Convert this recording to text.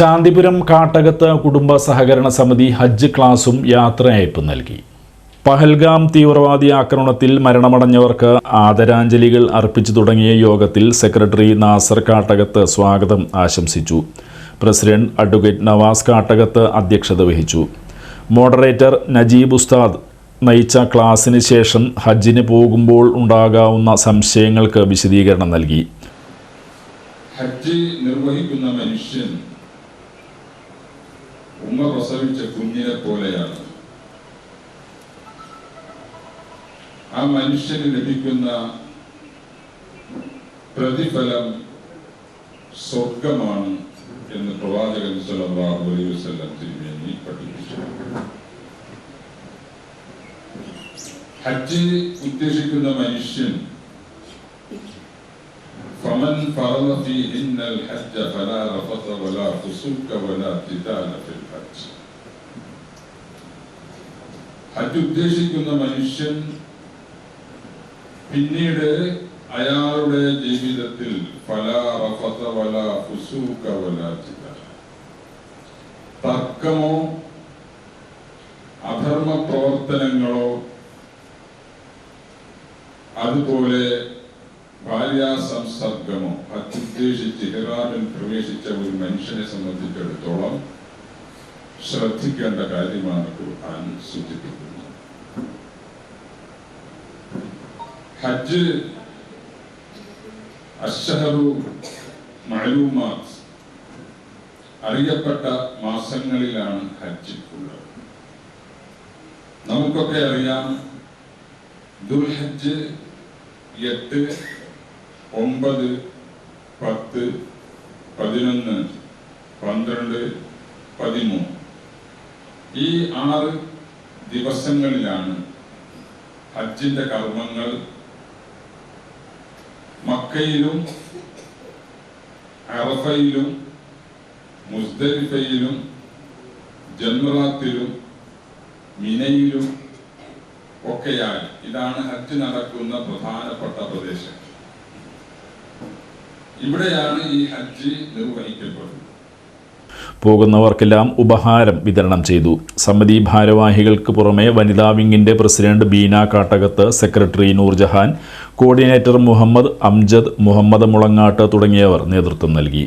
ശാന്തിപുരം കാട്ടകത്ത് കുടുംബ സഹകരണ സമിതി ഹജ്ജ് ക്ലാസും യാത്രയയപ്പ് നൽകി. പഹൽഗാം തീവ്രവാദി ആക്രമണത്തിൽ മരണമടഞ്ഞവർക്ക് ആദരാഞ്ജലികൾ അർപ്പിച്ചു തുടങ്ങിയ യോഗത്തിൽ സെക്രട്ടറി നാസർ കാട്ടകത്ത് സ്വാഗതം ആശംസിച്ചു. പ്രസിഡന്റ് അഡ്വക്കേറ്റ് നവാസ് കാട്ടകത്ത് അധ്യക്ഷത വഹിച്ചു. മോഡറേറ്റർ നജീബ് ഉസ്താദ് നയിച്ച ക്ലാസ്സിന് ശേഷം ഹജ്ജിന് പോകുമ്പോൾ ഉണ്ടാകാവുന്ന സംശയങ്ങൾക്ക് വിശദീകരണം നൽകി. ഹജ്ജ് നിർവഹിക്കുന്ന മനുഷ്യൻ ഉമ്മ പ്രസവിച്ച കുഞ്ഞിനെ പോലെയാണ്. ആ മനുഷ്യന് ലഭിക്കുന്ന പ്രതിഫലം സ്വർഗമാണ് എന്ന് പ്രവാചകൻ വസല്ലം തിരുമേനി പഠിപ്പിച്ചു. ഹജ്ജ് ഉദ്ദേശിക്കുന്ന മനുഷ്യൻ فمن فرض فيهن الحج فلا رفث ولا فسوق ولا جدال في الحج ഹജ്ജ് ഉദ്ദേശിക്കുന്ന മനുഷ്യൻ പിന്നീട് അയാളുടെ ജീവിതത്തിൽ ഫലാ റഫഥ വലാ ഫുസൂക വലാ ജിദാൽ തർക്കമോ അധർമ്മ പ്രവർത്തനങ്ങളോ അതുപോലെ ഭാര്യാസംസർഗമോ അത്യുദ്ദേശിച്ച് ഇഹ്റാമിൽ പ്രവേശിച്ച ഒരു മനുഷ്യനെ സംബന്ധിച്ചിടത്തോളം ശ്രദ്ധിക്കേണ്ട കാര്യമാണ് ഖുർആൻ സൂചിപ്പിക്കുന്നത്. ഹജ്ജ് അഷഹറു മഅലൂമാത്ത് അറിയപ്പെട്ട മാസങ്ങളിലാണ് ഹജ്ജ് ഉള്ളത് നമുക്കൊക്കെ അറിയാം ദുൽഹജ്ജ് എട്ട് ഒമ്പത് പത്ത് പതിനൊന്ന് പന്ത്രണ്ട് പതിമൂന്ന്. ഈ ആറ് ദിവസങ്ങളിലാണ് ഹജ്ജിന്റെ കർമ്മങ്ങൾ മക്കയിലും അറഫയിലും മുസ്ദലിഫയിലും ജന്മറാത്തിലും മിനയിലും ഒക്കെയായി. ഇതാണ് ഹജ്ജ് നടക്കുന്ന പ്രധാനപ്പെട്ട പ്രദേശം. ഇവിടെയാണ് ഈ ഹജ്ജ് നിർവഹിക്കപ്പെടുന്നത്. പോകുന്നവർക്കെല്ലാം ഉപഹാരം വിതരണം ചെയ്തു. സമിതി ഭാരവാഹികൾക്ക് പുറമെ വനിതാ വിങ്ങിന്റെ president Beena Kattakath secretary Noorjahan coordinator Muhammad Amjad Muhammad Mulangat തുടങ്ങിയവർ നേതൃത്വം നൽകി.